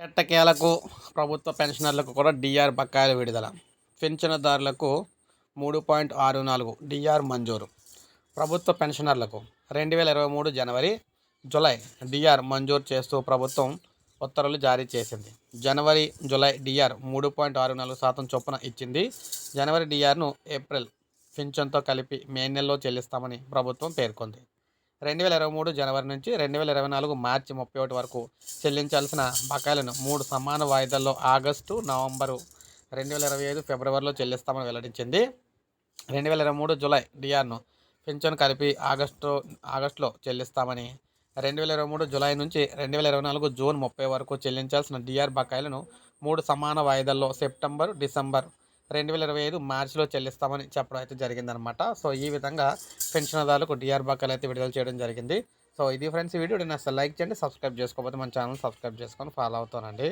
ఎట్టకేలకు ప్రభుత్వ పెన్షనర్లకు కూడా డిఆర్ బకాయిల విడుదల. పెన్షన్దారులకు మూడు పాయింట్ ఆరు నాలుగు డిఆర్ మంజూరు. ప్రభుత్వ పెన్షనర్లకు రెండు వేల ఇరవై మూడు జనవరి జులై డిఆర్ మంజూరు చేస్తూ ప్రభుత్వం ఉత్తర్వులు జారీ చేసింది. జనవరి జులై డిఆర్ మూడు పాయింట్ ఆరు నాలుగు శాతం చొప్పున ఇచ్చింది. జనవరి డిఆర్ను ఏప్రిల్ పింఛన్తో కలిపి మే నెలలో చెల్లిస్తామని ప్రభుత్వం పేర్కొంది. రెండు వేల ఇరవై మూడు జనవరి నుంచి రెండు వేల ఇరవై నాలుగు మార్చి ముప్పై ఒకటి వరకు చెల్లించాల్సిన బకాయిలను మూడు సమాన వాయిదాల్లో ఆగస్టు నవంబరు రెండు వేల ఇరవై ఐదు ఫిబ్రవరిలో చెల్లిస్తామని వెల్లడించింది. రెండు వేల ఇరవై మూడు జూలై డిఆర్ను పింఛన్ కలిపి ఆగస్టు ఆగస్టులో చెల్లిస్తామని రెండు వేల ఇరవై మూడు జూలై నుంచి రెండు వేల ఇరవై నాలుగు జూన్ ముప్పై వరకు చెల్లించాల్సిన డిఆర్ బకాయిలను మూడు సమాన వాయిదాల్లో సెప్టెంబర్ డిసెంబర్ రెండు వేల ఇరవై ఐదు మార్చిలో చెల్లిస్తామని చెప్పడం అయితే జరిగిందనమాట. సో ఈ విధంగా పెన్షన్దారులకు డిఆర్ బకాలు అయితే విడుదల చేయడం జరిగింది. సో ఇది ఫ్రెండ్స్ వీడియో. నేను అసలు లైక్ చేయండి సబ్స్క్రైబ్ చేసుకోకపోతే మన ఛానల్ సబ్స్క్రైబ్ చేసుకొని ఫాలో అవుతానండి.